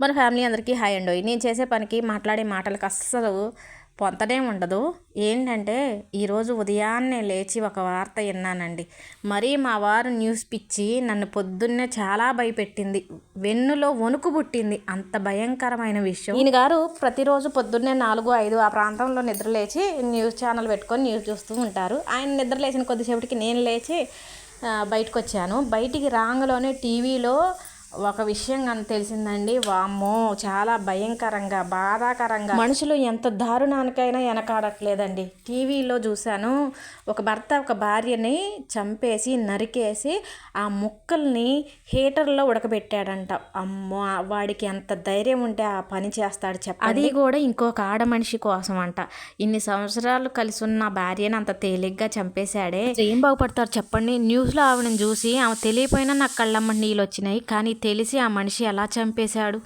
మన ఫ్యామిలీ అందరికీ హాయ్ అండి. నేను చేసే పనికి మాట్లాడే మాటలకు అస్సలు పొంతనే ఉండదు. ఏంటంటే ఈరోజు ఉదయాన్నే లేచి ఒక వార్త విన్నానండి. మరీ మా వారు న్యూస్ పిచ్చి నన్ను పొద్దున్నే చాలా భయపెట్టింది. వెన్నులో వణుకు పుట్టింది. అంత భయంకరమైన విషయం. ఈయన గారు ప్రతిరోజు పొద్దున్నే నాలుగు ఐదు ఆ ప్రాంతంలో నిద్ర లేచి న్యూస్ ఛానల్ పెట్టుకొని న్యూస్ చూస్తూ ఉంటారు. ఆయన నిద్ర లేచిన కొద్దిసేపటికి నేను లేచి బయటకు వచ్చాను బయటికి రాంగలోనే టీవీలో ఒక విషయం కానీ తెలిసిందండి వామ్మో చాలా భయంకరంగా బాధాకరంగా. మనుషులు ఎంత దారుణానికైనా వెనకాడట్లేదండి. టీవీలో చూశాను ఒక భర్త ఒక భార్యని చంపేసి నరికేసి ఆ ముక్కల్ని హీటర్లో ఉడకబెట్టాడంట. అమ్మో వాడికి ఎంత ధైర్యం ఉంటే ఆ పని చేస్తాడు చెప్ప అది కూడా ఇంకొక ఆడ మనిషి కోసం అంట ఇన్ని సంవత్సరాలు కలిసి ఉన్న భార్యని అంత తేలిగ్గా చంపేశాడే. ఏం బాగుపడతారు చెప్పండి? న్యూస్లో ఆవిడని చూసి ఆమె తెలియపోయినా నాకు కళ్ళమ్మ నీళ్ళు వచ్చినాయి కానీ తెలిసి ఆ మనిషి ఎలా చంపేశాడు?